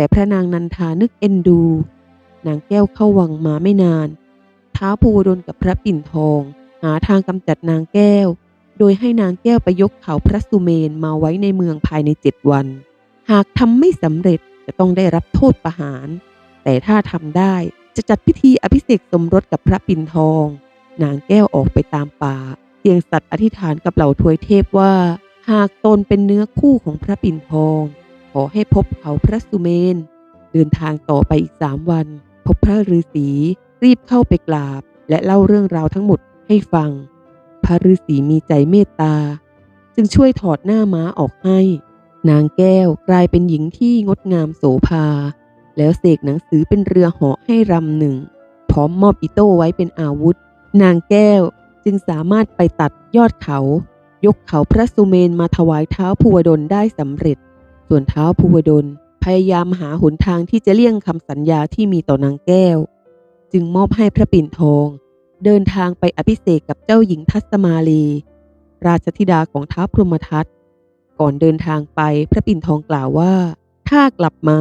แต่พระนางนันทานึกเอ็นดู นางแก้วเข้าวังมาไม่นาน ท้าภูดลกับพระปิ่นทอง หาทางกำจัดนางแก้ว โดยให้นางแก้วไปยกเขาพระสุเมนมาไว้ในเมืองภายในเจ็ดวัน หากทำไม่สำเร็จจะต้องได้รับโทษประหาร แต่ถ้าทำได้จะจัดพิธีอภิเษกสมรสกับพระปิ่นทอง นางแก้วออกไปตามป่าเพียงสัตว์อธิษฐานกับเหล่าทวยเทพว่า หากตนเป็นเนื้อคู่ของพระปิ่นทอง ขอให้พบเขาพระสุเมน เดินทางต่อไปอีกสามวัน พบพระฤาษีรีบเข้าไปกราบ และเล่าเรื่องราวทั้งหมดให้ฟัง พระฤาษีมีใจเมตตา จึงช่วยถอดหน้าม้าออกให้ นางแก้วกลายเป็นหญิงที่งดงามโสภา แล้วเสกหนังสือเป็นเรือเหาะให้รำหนึ่ง พร้อมมอบอิโต้ไว้เป็นอาวุธ นางแก้วจึงสามารถไปตัดยอดเขา ยกเขาพระสุเมนมาถวายเท้าภูวดลได้สำเร็จ ส่วนเท้าภูวดลพยายามหาหนทางที่จะเลี่ยงคำสัญญาที่มีต่อนางแก้ว จึงมอบให้พระปิ่นทอง เดินทางไปอภิเษกกับเจ้าหญิงทัศมาลี ราชธิดาของท้าวพรหมทัตก่อนเดินทางไปพระปิ่นทองกล่าวว่า ถ้ากลับมา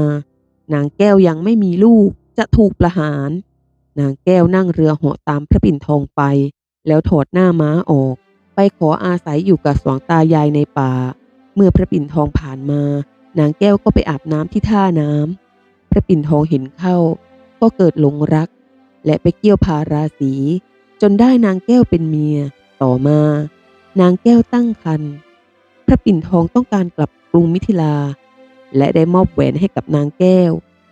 นางแก้วยังไม่มีลูกจะถูกประหาร นางแก้วนั่งเรือเหาะตามพระปิ่นทองไป แล้วถอดหน้าม้าออก ไปขออาศัยอยู่กับสองตายายในป่า เมื่อพระปิ่นทองผ่านมา นางแก้วก็ไปอาบน้ำที่ท่าน้ำพระปิ่นทองเห็นเข้า ก็เกิดหลงรัก และไปเกี่ยวพาราศีจนได้นางแก้วเป็นเมีย ต่อมา นางแก้วตั้งครรภ์พระปิ่นทองต้องการกลับกรุงมิถิลา และได้มอบแหวนให้กับนางแก้ว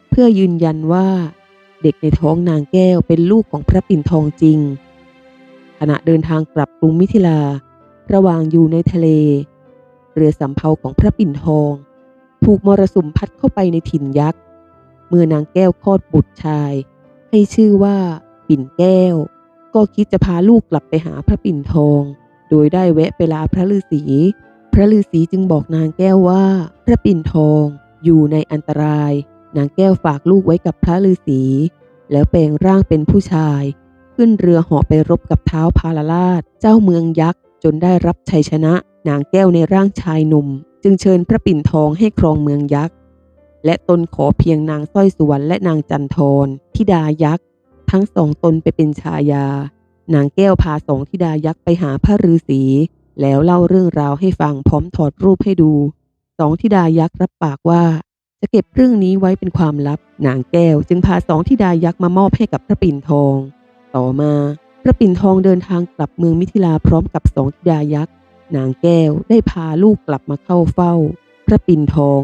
เพื่อยืนยันว่า เด็กในท้องนางแก้วเป็นลูกของพระปิ่นทองจริง ขณะเดินทางกลับกรุงมิถิลา ระหว่างอยู่ในทะเล เรือสำเภาของพระปิ่นทอง ถูกมรสุมพัดเข้าไปในถิ่นยักษ์ เมื่อนางแก้วคลอดบุตรชาย ให้ชื่อว่าปิ่นแก้ว ก็คิดจะพาลูกกลับไปหาพระปิ่นทอง โดยได้แวะไปลาพระฤาษี พระฤาษีจึงบอกนางแก้วว่า พระปิ่นทองอยู่ในอันตราย นางแก้วฝากลูกไว้กับพระฤาษี แล้วแปลงร่างเป็นผู้ชาย ขึ้นเรือเหาะไปรบกับเท้าพาลราช เจ้าเมืองยักษ์จนได้รับชัยชนะ นางแก้วในร่างชายหนุ่ม จึงเชิญพระปิ่นทองให้ครองเมืองยักษ์ และตนขอเพียงนางสร้อยสุวรรณและนางจันทรธิดายักษ์ ทั้งสองตนไปเป็นชายา นางแก้วพาสองธิดายักษ์ไปหาพระฤาษีแล้วเล่าเรื่องราวให้ฟังพร้อมถอดรูปให้ดูสองธิดายักษ์รับปากว่า จะเก็บเรื่องนี้ไว้เป็นความลับ นางแก้วจึงพาสองธิดายักษ์มามอบให้กับพระปิ่นทอง ต่อมา พระปิ่นทองเดินทางกลับเมืองมิถิลาพร้อมกับสองธิดายักษ์ นางแก้วได้พาลูกกลับมาเข้าเฝ้า พระปิ่นทอง